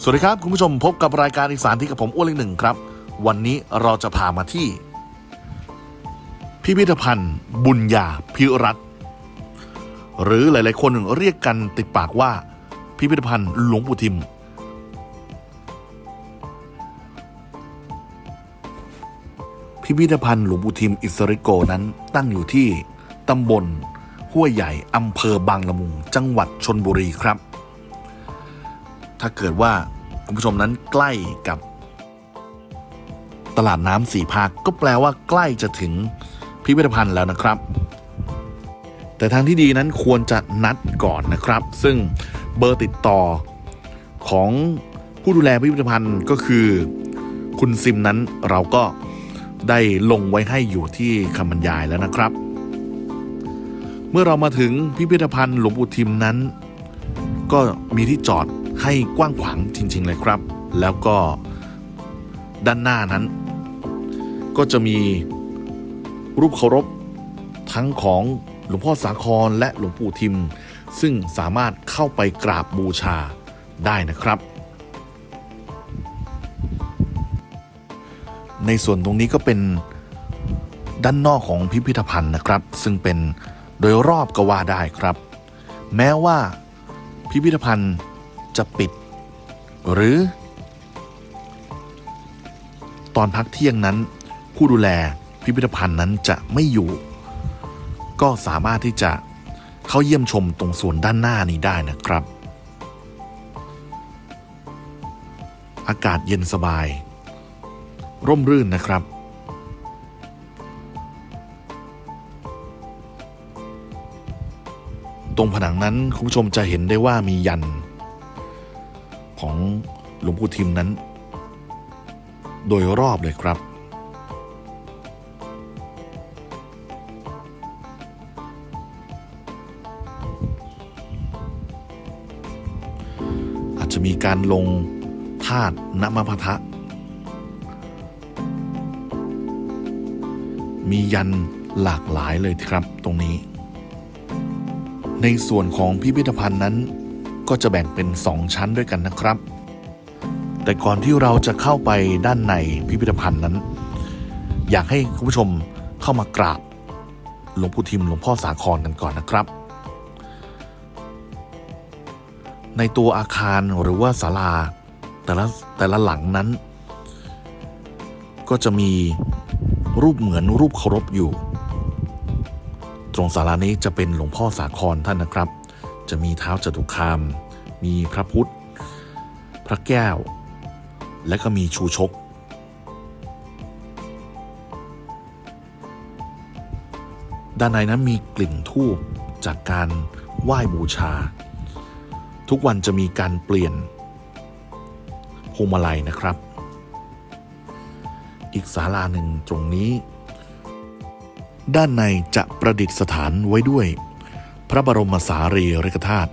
สวัสดีครับ คุณผู้ชมพบกับรายการอีสานที่กับผมอ้วนเล็กหนึ่งครับ วันนี้เราจะพามาที่ พิพิธภัณฑ์ บุญญาพิรัตหรือหลาย ๆ คนเรียกกันติดปากว่า พิพิธภัณฑ์หลวงปู่ทิม พิพิธภัณฑ์หลวงปู่ทิมอิสริโกนั้นตั้งอยู่ที่ตำบลห้วยใหญ่อำเภอบางละมุง จังหวัดชนบุรีครับ ถ้าเกิดว่าคุณผู้ชมนั้นใกล้กับตลาดน้ำสี่ภาคก็แปลว่าใกล้จะถึงพิพิธภัณฑ์แล้วนะครับ แต่ทางที่ดีนั้นควรจะนัดก่อนนะครับ ซึ่งเบอร์ติดต่อของผู้ดูแลพิพิธภัณฑ์ก็คือ คุณซิมนั้นเราก็ได้ลงไว้ให้อยู่ที่คำบรรยายแล้วนะครับ เมื่อเรามาถึงพิพิธภัณฑ์หลวงปู่ทิมนั้น ก็มีที่จอด ให้กว้างขวางจริง ๆ เลยครับ แล้วก็ด้านหน้านั้น ก็จะมีรูปเคารพทั้งของหลวงพ่อสาครและหลวงปู่ทิม ซึ่งสามารถเข้าไปกราบบูชาได้นะครับ ในส่วนตรงนี้ก็เป็นด้านนอกของพิพิธภัณฑ์นะครับ ซึ่งเป็นโดยรอบก็ว่าได้ครับ แม้ว่าพิพิธภัณฑ์ จะปิด หรือ ตอนพักเที่ยงนั้น ผู้ดูแลพิพิธภัณฑ์นั้นจะไม่อยู่ ก็สามารถที่จะเข้าเยี่ยมชมตรงส่วนด้านหน้านี้ได้นะครับ อากาศเย็นสบาย ร่มรื่นนะครับตรงผนังนั้นคุณผู้ชมจะเห็นได้ว่ามียัน ของหลวงปู่ทิมนั้น โดยรอบเลยครับ อาจจะมีการลงธาตุนมพทะ มียันหลากหลายเลยครับตรงนี้ ในส่วนของพิพิธภัณฑ์นั้น ก็จะแบ่งเป็น 2 ชั้นด้วยกันนะครับ แต่ก่อนที่เราจะเข้าไปด้านในพิพิธภัณฑ์นั้น อยากให้คุณผู้ชมเข้ามากราบหลวงปู่ทิมหลวงพ่อสาครกันก่อนนะครับ ในตัวอาคารหรือว่าศาลาแต่ละแต่ละหลังนั้น ก็จะมีรูปเหมือนรูปเคารพอยู่ ตรงศาลานี้จะเป็นหลวงพ่อสาครท่านนะครับ จะมีเท้าจตุคาม มีพระพุทธ พระแก้ว และก็มีชูชก ด้านในนั้นมีกลิ่นทูบจากการไหว้บูชา ทุกวันจะมีการเปลี่ยนพวงมาลัยนะครับ อีกศาลาหนึ่งตรงนี้ ด้านในจะประดิษฐานไว้ด้วย พระบรมสารีริกธาตุ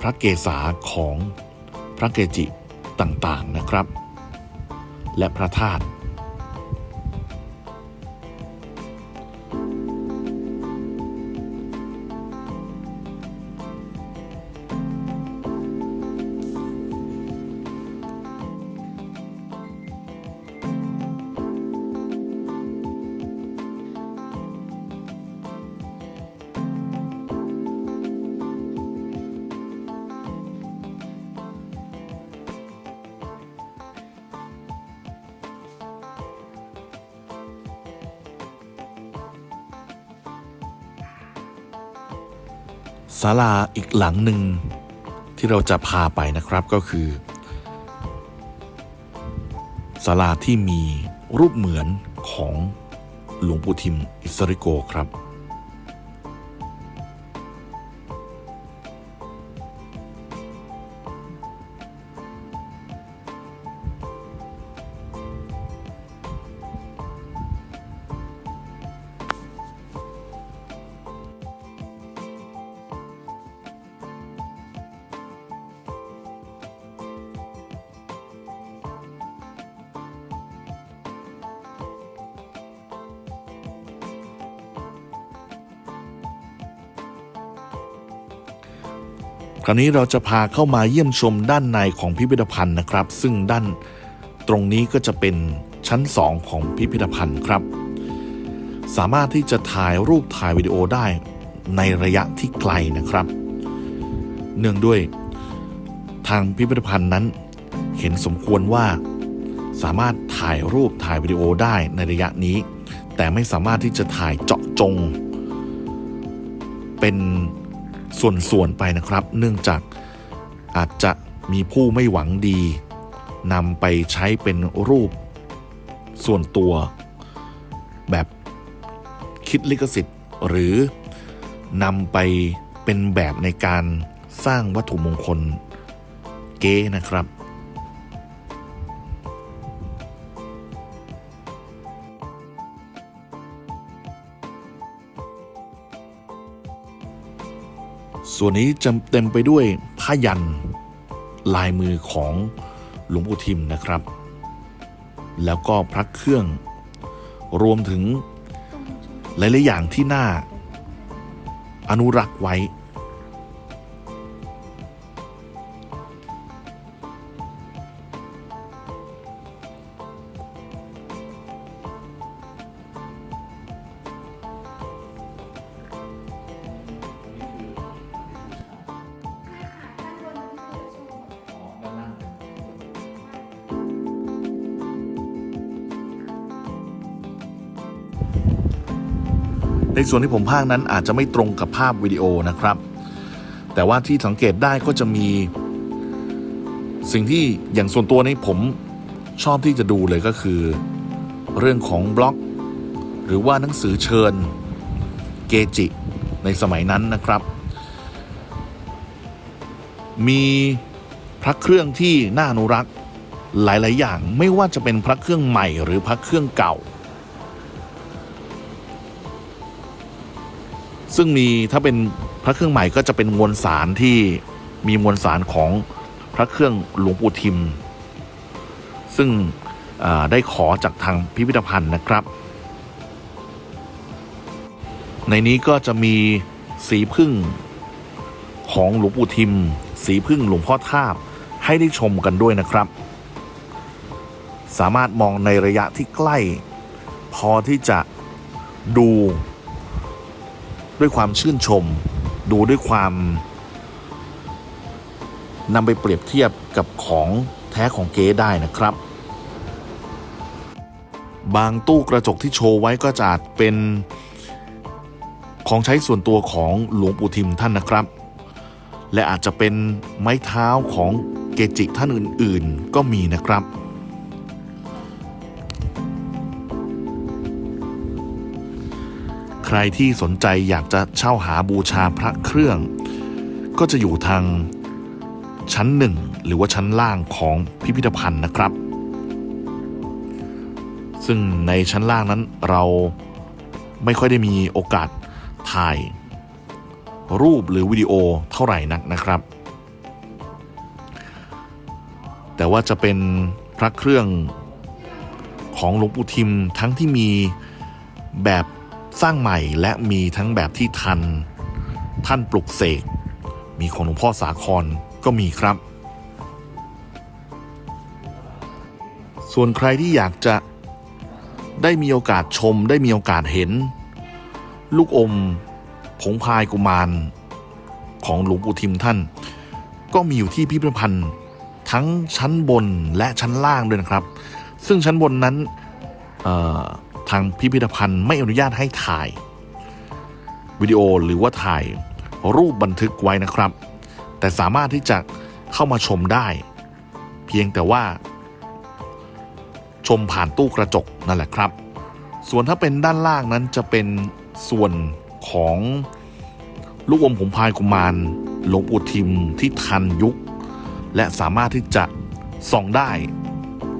พระเกศาของพระเกจิต่างๆนะครับ และพระธาตุ ศาลาอีกหลังหนึ่งที่เราจะพาไปนะครับก็คือศาลาที่มีรูปเหมือนของหลวงปู่ทิมอิสริโกครับ คราวนี้เราจะพาเข้ามาเยี่ยมชมด้านในของพิพิธภัณฑ์นะครับ ซึ่งด้านตรงนี้ก็จะเป็นชั้น 2 ของพิพิธภัณฑ์ครับ สามารถที่จะถ่ายรูปถ่ายวิดีโอได้ในระยะที่ไกลนะครับ เนื่องด้วยทางพิพิธภัณฑ์นั้น เห็นสมควรว่าสามารถถ่ายรูปถ่ายวิดีโอได้ในระยะนี้ แต่ไม่สามารถที่จะถ่ายเจาะจง เป็น ส่วนๆไปนะครับ เนื่องจากอาจจะมีผู้ไม่หวังดีนำไปใช้เป็นรูปส่วนตัว แบบคิดลิขสิทธิ์ หรือนำไปเป็นแบบในการสร้างวัตถุมงคลเก้นะครับ ส่วนนี้จะเต็มไปด้วยผ้ายันลายมือของหลวงปู่ทิมนะครับ แล้วก็พระเครื่อง รวมถึงหลายๆอย่างที่น่าอนุรักษ์ไว้ ในส่วนที่ผมพากนั้นอาจจะไม่ตรงกับภาพวิดีโอนะครับ แต่ว่าที่สังเกตได้ก็จะมี สิ่งที่อย่างส่วนตัวนี้ผมชอบที่จะดูเลยก็คือ เรื่องของบล็อก หรือว่าหนังสือเชิญเกจิในสมัยนั้นนะครับ มีพระเครื่องที่น่าอนุรักษ์หลาย ๆ อย่างไม่ว่าจะเป็นพระเครื่องใหม่หรือพระเครื่องเก่า ซึ่งมีถ้าเป็นพระเครื่องใหม่ก็จะเป็นมวลสารที่มีมวลสารของพระเครื่องหลวงปู่ทิม ซึ่งได้ขอจากทางพิพิธภัณฑ์นะครับ ในนี้ก็จะมีสีพึ่งของหลวงปู่ทิม สีพึ่งหลวงพ่อทาบให้ได้ชมกันด้วยนะครับ สามารถมองในระยะที่ใกล้ พอที่จะดู ด้วยความชื่นชม ดูด้วยความนำไปเปรียบเทียบกับของแท้ของเก๊ได้นะครับ บางตู้กระจกที่โชว์ไว้ก็จะอาจเป็นของใช้ส่วนตัวของหลวงปู่ทิมท่านนะครับ และอาจจะเป็นไม้เท้าของเกจิท่านอื่นๆ ก็มีนะครับ ใครที่สนใจอยากจะเช่าหาบูชาพระเครื่อง ก็จะอยู่ทางชั้นหนึ่งหรือว่าชั้นล่างของพิพิธภัณฑ์นะครับ ซึ่งในชั้นล่างนั้นเราไม่ค่อยได้มีโอกาสถ่าย รูปหรือวิดีโอเท่าไหร่นักนะครับ แต่ว่าจะเป็นพระเครื่องของหลวงปู่ทิมทั้งที่มีแบบ สร้างใหม่และมีทั้งแบบที่ทัน ท่านปลุกเสก มีของหลวงพ่อสาครก็มีครับ ส่วนใครที่อยากจะได้มีโอกาสชมได้มีโอกาสเห็น ลูกอมผงพายกุมาร ของหลวงปู่ทิมท่าน ก็มีอยู่ที่พิพิธภัณฑ์ทั้งชั้นบนและชั้นล่างด้วยนะครับ ซึ่งชั้นบนนั้นเออ ทางพิพิธภัณฑ์ไม่อนุญาตให้ถ่าย วิดีโอหรือว่าถ่ายรูปบันทึกไว้นะครับ แต่สามารถที่จะเข้ามาชมได้ เพียงแต่ว่า ชมผ่านตู้กระจกนั่นแหละครับ ส่วนถ้าเป็นด้านล่างนั้นจะเป็นส่วนของลูกอมผมพายกุมารหลวงปู่ทิมที่ทันยุค และสามารถที่จะส่องได้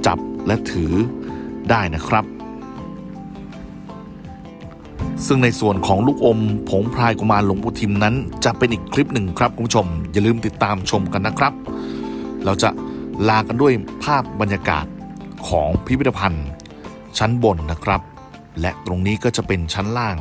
จับและถือได้นะครับ ซึ่งในส่วนของลูกอม ผงพรายกุมารหลวงปู่ทิมนั้น จะเป็นอีกคลิปหนึ่งครับคุณผู้ชม อย่าลืมติดตามชมกันนะครับ เราจะลากันด้วยภาพบรรยากาศของพิพิธภัณฑ์ ชั้นบนนะครับ และตรงนี้ก็จะเป็นชั้นล่าง